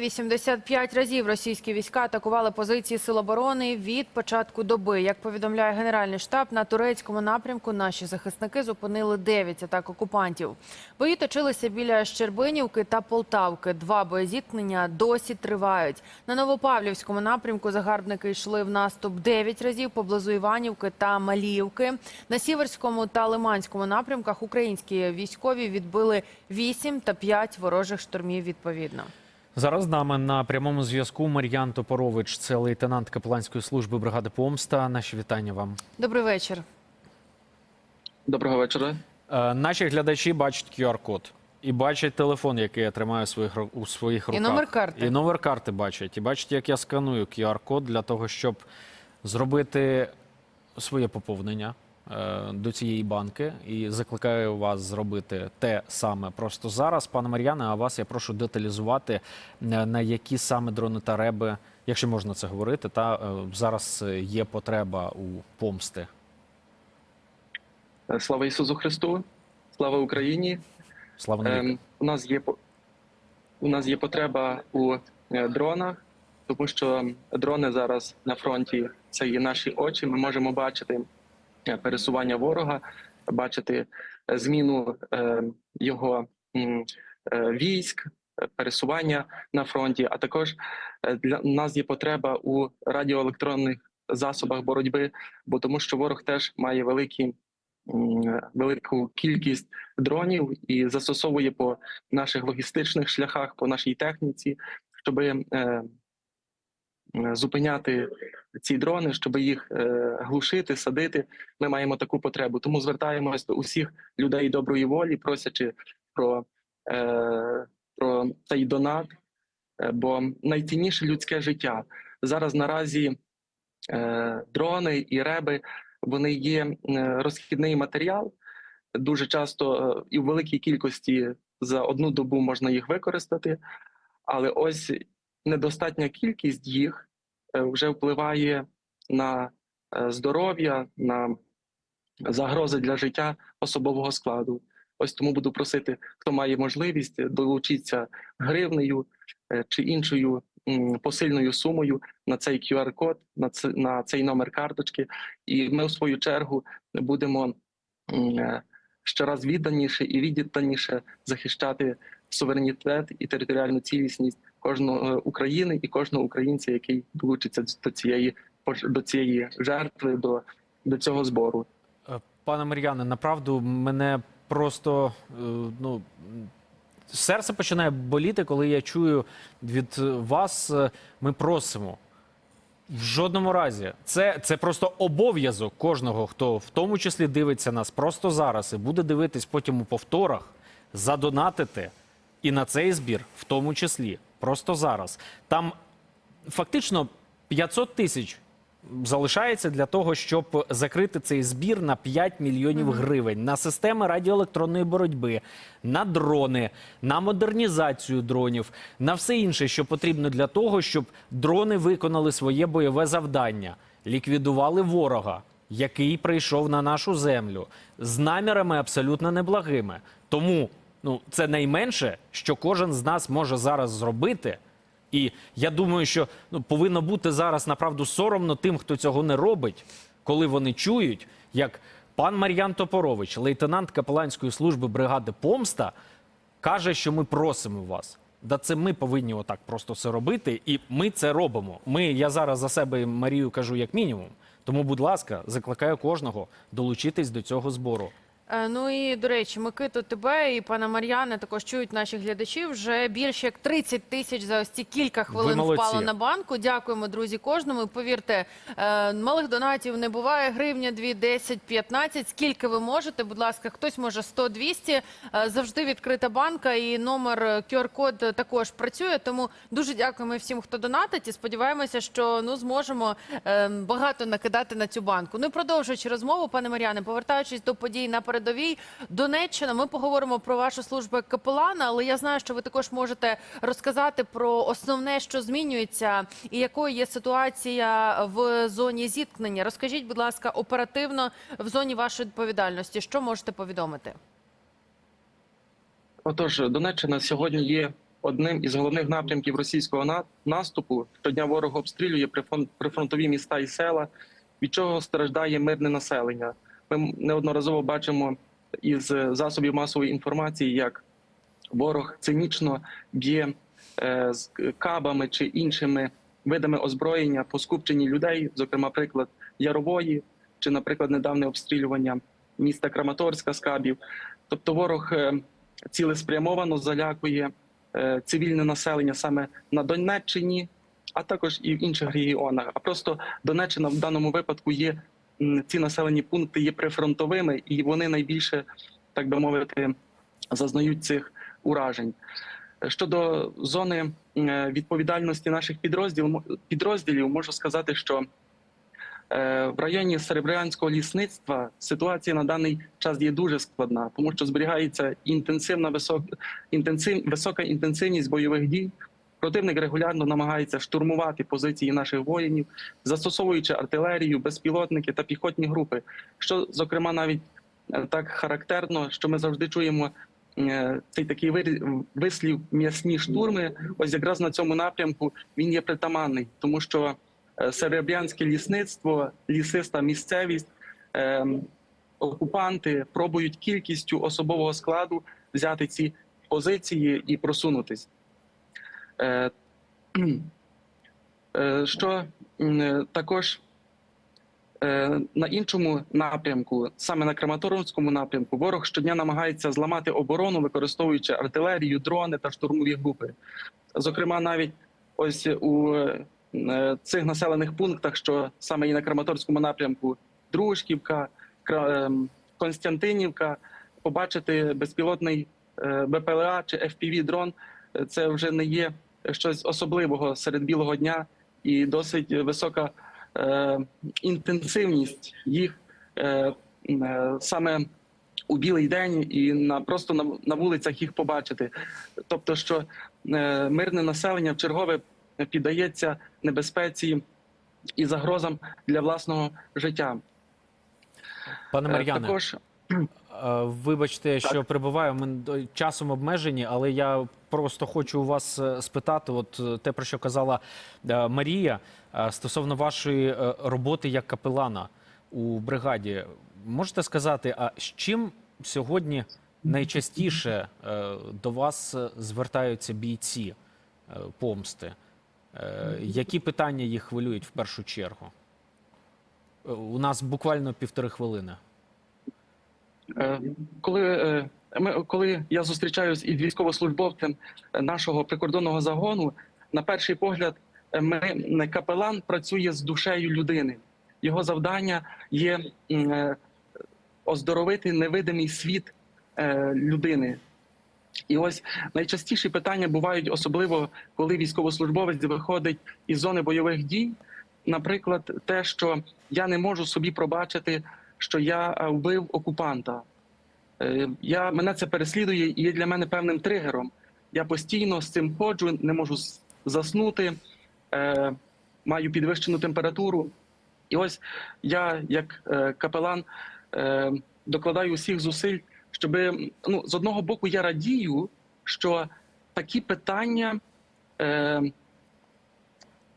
85 разів російські війська атакували позиції Сил оборони від початку доби. Як повідомляє Генеральний штаб, на турецькому напрямку наші захисники зупинили 9 атак окупантів. Бої точилися біля Щербинівки та Полтавки. Два боєзіткнення досі тривають. На Новопавлівському напрямку загарбники йшли в наступ 9 разів поблизу Іванівки та Маліївки. На Сіверському та Лиманському напрямках українські військові відбили 8 та 5 ворожих штурмів відповідно. Зараз з нами на прямому зв'язку Мар'ян Топорович, це лейтенант капеланської служби бригади Помста. Наші вітання вам. Добрий вечір. Доброго вечора. Е, наші глядачі бачать QR-код і бачать телефон, який я тримаю у своїх, ру- у своїх руках. номер карти. І номер карти бачать. І бачать, як я сканую QR-код для того, щоб зробити своє поповнення до цієї банки. І закликаю вас зробити те саме просто зараз. Пане Мар'яне, а вас я прошу деталізувати, е, на які саме дрони та реби, якщо можна це говорити, та е, зараз е, є потреба у помсти. Е, Слава Ісусу Христу, слава Україні. Слава. Ем, у нас є у нас є потреба у е, дронах, тому що дрони зараз на фронті це є наші очі. Ми можемо бачити е, пересування ворога, бачити е, зміну е, його е, військ, е, пересування на фронті. А також е, для нас є потреба у радіоелектронних засобах боротьби, бо тому, що ворог теж має великі. Велику кількість дронів і застосовує по наших логістичних шляхах, по нашій техніці, щоб е, е, зупиняти ці дрони, щоб їх е, глушити, садити. Ми маємо таку потребу. Тому звертаємось до усіх людей доброї волі, просячи про, е, про цей донат. Е, Бо найцінніше людське життя зараз наразі е, дрони і реби вони є е, розхідний матеріал. Дуже часто е, і в великій кількості за одну добу можна їх використати, але ось недостатня кількість їх е, вже впливає на е, здоров'я, на загрози для життя особового складу. Ось тому буду просити, хто має можливість, долучитися гривнею е, чи іншою посильною сумою на цей QR-код, на цей номер карточки, і ми в свою чергу будемо щораз відданіше і відданіше захищати суверенітет і територіальну цілісність кожного е, України і кожного українця, який долучиться до цієї до цієї жертви, до, до цього збору. Е, Пане Мар'яне, направду мене просто е, ну. Серце починає боліти, коли я чую від вас. Ми просимо. В жодному разі. Це, це просто обов'язок кожного, хто в тому числі дивиться нас просто зараз і буде дивитись потім у повторах, задонатити і на цей збір, в тому числі, просто зараз. Там фактично 500 тисяч залишається для того, щоб закрити цей збір на 5 мільйонів гривень на системи радіоелектронної боротьби, на дрони, на модернізацію дронів, на все інше, що потрібно для того, щоб дрони виконали своє бойове завдання, ліквідували ворога. Який прийшов на нашу землю з намірами абсолютно неблагими. Тому ну це найменше, що кожен з нас може зараз зробити, і я думаю, що ну, повинно бути зараз направду соромно тим, хто цього не робить, коли вони чують, як пан Мар'ян Топорович, лейтенант капеланської служби бригади Помста, каже, що ми просимо вас. Да це ми повинні отак просто все робити, і ми це робимо. Ми, я зараз за себе Марію кажу як мінімум. Тому, будь ласка, закликаю кожного долучитись до цього збору. Е, Ну і до речі, Микиту, тебе і пана Мар'яне також чують наші глядачі. Вже більше як 30 тисяч за ось ці кілька хвилин впало на банку. Дякуємо, друзі, кожному. І Повірте, е, малих донатів не буває. Гривня 2, 10, 15. Скільки ви можете? Будь ласка, хтось може 100, 200. Е, Завжди відкрита банка і номер QR-код також працює. Тому дуже дякуємо всім, хто донатить. І сподіваємося, що ну зможемо е, багато накидати на цю банку. Ну і продовжуючи розмову, пане Мар'яне, повертаючись до подій на передовій, Донеччина, ми поговоримо про вашу службу капелана, але я знаю, що ви також можете розказати про основне, що змінюється, і якою є ситуація в зоні зіткнення. Розкажіть, будь ласка, оперативно в зоні вашої відповідальності, що можете повідомити? Отож, Донеччина сьогодні є одним із головних напрямків російського на- наступу. Щодня ворог обстрілює прифронтові міста і села, від чого страждає мирне населення. Ми неодноразово бачимо із засобів масової інформації, як ворог цинічно б'є е, з кабами чи іншими видами озброєння по скупченні людей, зокрема, приклад Ярової, чи, наприклад, недавнє обстрілювання міста Краматорська з кабів. Тобто, ворог е, цілеспрямовано залякує е, цивільне населення саме на Донеччині, а також і в інших регіонах. А просто Донеччина в даному випадку є ці населені пункти є прифронтовими, і вони найбільше, так би мовити, зазнають цих уражень. Щодо зони відповідальності наших підрозділів, підрозділів можу сказати, що е, в районі Серебрянського лісництва ситуація на даний час є дуже складна, тому що зберігається інтенсивна висока, висока інтенсивність бойових дій. Противник регулярно намагається штурмувати позиції наших воїнів, застосовуючи артилерію, безпілотники та піхотні групи. Що, зокрема, навіть е, так характерно, що ми завжди чуємо е, цей такий вислів м'ясні штурми. Ось якраз на цьому напрямку він є притаманний, тому що е, серебрянське лісництво, лісиста місцевість, окупанти пробують кількістю особового складу взяти ці позиції і просунутись. Е, е, Що е, також на іншому напрямку, саме на Краматорському напрямку, ворог щодня намагається зламати оборону, використовуючи артилерію, дрони та штурмові групи. Зокрема, навіть ось у цих населених пунктах, що саме і на Краматорському напрямку, Дружківка, Константинівка, побачити безпілотний БПЛА чи fpv дрон це вже не є щось особливого серед білого дня і досить висока е, інтенсивність їх е, е, саме у білий день і на просто на, на вулицях їх побачити. Тобто, що е, мирне населення в чергове піддається небезпеці і загрозам для власного життя. Пане Е, Мар'яне, Також Е, Вибачте, що прибуваю. Ми часом обмежені, але я просто хочу у вас е, спитати: от е, те, про що казала Марія, стосовно вашої роботи як капелана у бригаді. Можете сказати, а з чим сьогодні найчастіше до вас звертаються бійці помсти? Які питання їх хвилюють в першу чергу? У нас буквально півтори хвилини. Е, Коли е, ми, коли я зустрічаюсь із військовослужбовцем е, нашого прикордонного загону, на перший погляд, ми капелан працює з душею людини. Його завдання є оздоровити невидимий світ людини. І ось найчастіші питання бувають, особливо коли військовослужбовець виходить із зони бойових дій. Наприклад, те, що я не можу собі пробачити, що я е, вбив окупанта. Е, Я, мене це переслідує і є для мене певним тригером. Я постійно з цим ходжу, не можу заснути, е, маю підвищену температуру. І ось я, як е, капелан, е, докладаю усіх зусиль, щоб ну, з одного боку я радію, що такі питання е,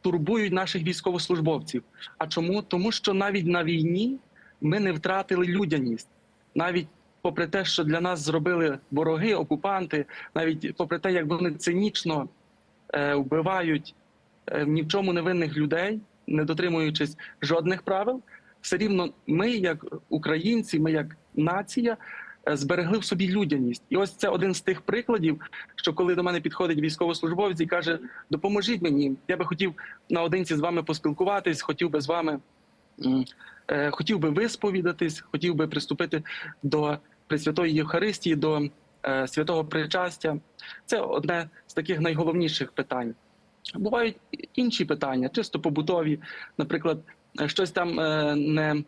турбують наших військовослужбовців. А чому? Тому що навіть на війні ми не втратили людяність. Навіть попри те, що для нас зробили вороги, окупанти, навіть попри те, як вони цинічно е, вбивають е, ні в чому невинних людей, не дотримуючись жодних правил, все рівно ми, як українці, ми як нація, е, зберегли в собі людяність. І ось це один з тих прикладів, що коли до мене підходить військовослужбовець і каже: допоможіть мені, я би хотів наодинці з вами поспілкуватись, хотів би з вами. Е, Хотів би висповідатись, хотів би приступити до Пресвятої Євхаристії, до е, святого причастя. Це одне з таких найголовніших питань. Бувають інші питання, чисто побутові, наприклад, е, щось там не,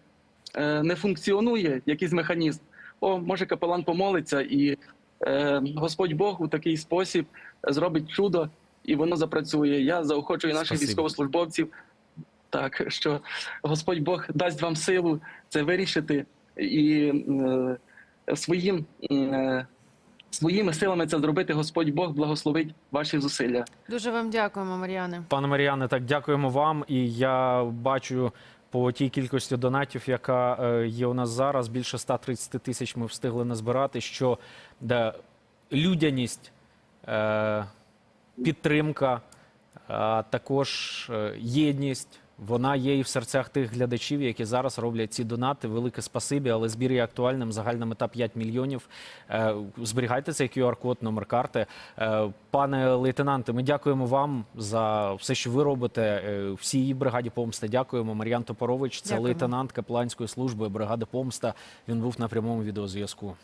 не функціонує, якийсь механізм. О, може, капелан помолиться, і Господь Бог у такий спосіб зробить чудо, і воно запрацює. Я заохочую наших Спасибо. військовослужбовців, так що Господь Бог дасть вам силу це вирішити і е, своїм е, своїми силами це зробити. Господь Бог благословить ваші зусилля. Дуже вам дякуємо, Мар'яне. Пане Мар'яне, так дякуємо вам. І я бачу по тій кількості донатів, яка е, є у нас зараз, більше 130 тисяч ми встигли назбирати. Що да, людяність, е, підтримка, а також е, єдність. Вона є і в серцях тих глядачів, які зараз роблять ці донати. Велике спасибі, але збір є актуальним. Загальна мета 5 мільйонів. Е, Зберігайте цей QR-код, номер карти. Е, Пане лейтенанте, ми дякуємо вам за все, що ви робите. Е, Всій бригаді помста дякуємо. Мар'ян Топорович, це Дякуємо. лейтенант Капланської служби бригади помста. Він був на прямому відеозв'язку.